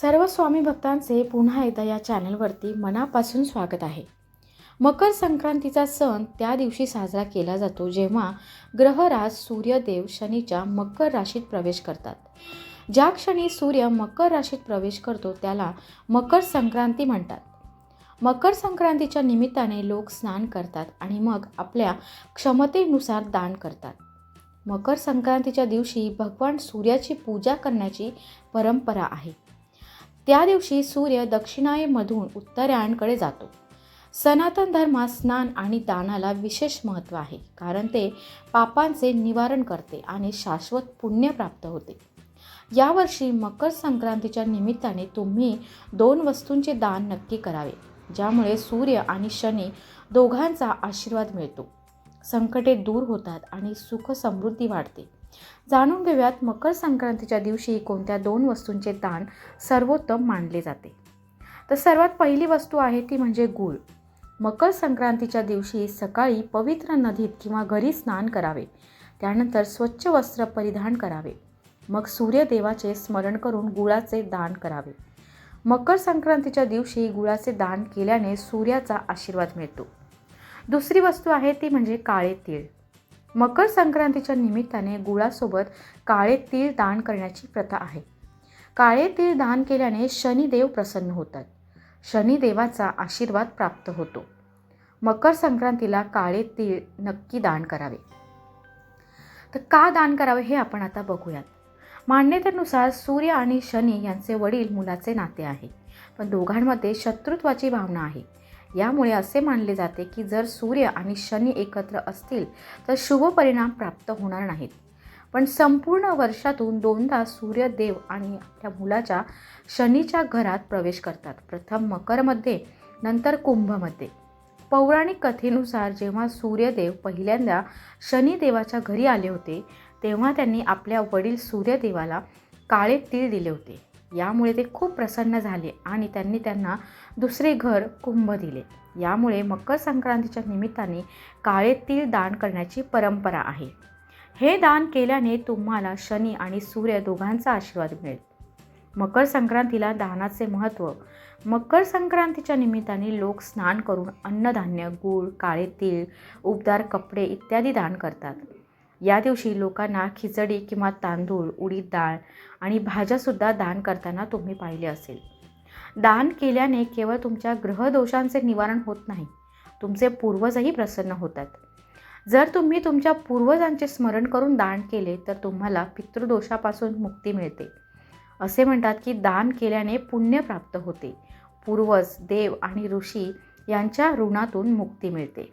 सर्व स्वामी भक्तांचे पुन्हा एकदा या चॅनलवरती मनापासून स्वागत आहे. मकर संक्रांतीचा सण त्या दिवशी साजरा केला जातो जेव्हा ग्रहराज सूर्यदेव शनीच्या मकर राशीत प्रवेश करतात. ज्या क्षणी सूर्य मकर राशीत प्रवेश करतो त्याला मकर संक्रांती म्हणतात. मकर संक्रांतीच्या निमित्ताने लोक स्नान करतात आणि मग आपल्या क्षमतेनुसार दान करतात. मकर संक्रांतीच्या दिवशी भगवान सूर्याची पूजा करण्याची परंपरा आहे. त्या दिवशी सूर्य दक्षिणायेमधून उत्तरायणकडे जातो. सनातन धर्मात स्नान आणि दानाला विशेष महत्त्व आहे कारण ते पापांचे निवारण करते आणि शाश्वत पुण्य प्राप्त होते. यावर्षी मकर संक्रांतीच्या निमित्ताने तुम्ही दोन वस्तूंचे दान नक्की करावे ज्यामुळे सूर्य आणि शनी दोघांचा आशीर्वाद मिळतो. संकटे दूर होतात आणि सुख समृद्धी वाढते. जाणून घेऊयात मकर संक्रांतीच्या दिवशी कोणत्या दोन वस्तूंचे दान सर्वोत्तम मानले जाते. तर सर्वात पहिली वस्तू आहे ती म्हणजे गूळ. मकर संक्रांतीच्या दिवशी सकाळी पवित्र नदीत किंवा घरी स्नान करावे. त्यानंतर स्वच्छ वस्त्र परिधान करावे. मग सूर्यदेवाचे स्मरण करून गुळाचे दान करावे. मकर संक्रांतीच्या दिवशी गुळाचे दान केल्याने सूर्याचा आशीर्वाद मिळतो. दुसरी वस्तू आहे ती म्हणजे काळे तीळ. मकर संक्रांतीच्या निमित्ताने गुळासोबत काळे तीळ दान करण्याची प्रथा आहे. काळे तीळ दान केल्याने शनिदेव प्रसन्न होतात. शनिदेवाचा आशीर्वाद प्राप्त होतो. मकर संक्रांतीला काळे तीळ नक्की दान करावे. तर का दान करावे हे आपण आता बघूयात. मान्यतेनुसार सूर्य आणि शनी यांचे वडील मुलाचे नाते आहे. पण दोघांमध्ये शत्रुत्वाची भावना आहे. यामुळे असे मानले जाते की जर सूर्य आणि शनी एकत्र असतील तर शुभ परिणाम प्राप्त होणार नाहीत. पण संपूर्ण वर्षातून दोनदा सूर्यदेव आणि आपल्या मुलाच्या शनीच्या घरात प्रवेश करतात. प्रथम मकरमध्ये नंतर कुंभमध्ये. पौराणिक कथेनुसार जेव्हा सूर्यदेव पहिल्यांदा शनिदेवाच्या घरी आले होते तेव्हा त्यांनी आपल्या वडील सूर्यदेवाला काळे तीळ दिले होते. यामुळे ते खूप प्रसन्न झाले आणि त्यांनी त्यांना दुसरे घर कुंभ दिले. यामुळे मकर संक्रांतीच्या निमित्ताने काळे तीळ दान करण्याची परंपरा आहे. हे दान केल्याने तुम्हाला शनी आणि सूर्य दोघांचा आशीर्वाद मिळेल. मकर संक्रांतीला दानाचे महत्त्व मकर संक्रांतीच्या निमित्ताने लोक स्नान करून अन्नधान्य गूळ काळे तीळ उबदार कपडे इत्यादी दान करतात. या दिवशी लोकांना खिचडी किंवा तांदूळ उडीद डाळ आणि भाज्यासुद्धा दान करताना तुम्ही पाहिले असेल. दान केल्याने केवळ तुमच्या ग्रहदोषांचे निवारण होत नाही तुमचे पूर्वजही प्रसन्न होतात. जर तुम्ही तुमच्या पूर्वजांचे स्मरण करून दान केले तर तुम्हाला पितृदोषापासून मुक्ती मिळते. असे म्हणतात की दान केल्याने पुण्य प्राप्त होते. पूर्वज देव आणि ऋषी यांच्या ऋणातून मुक्ती मिळते.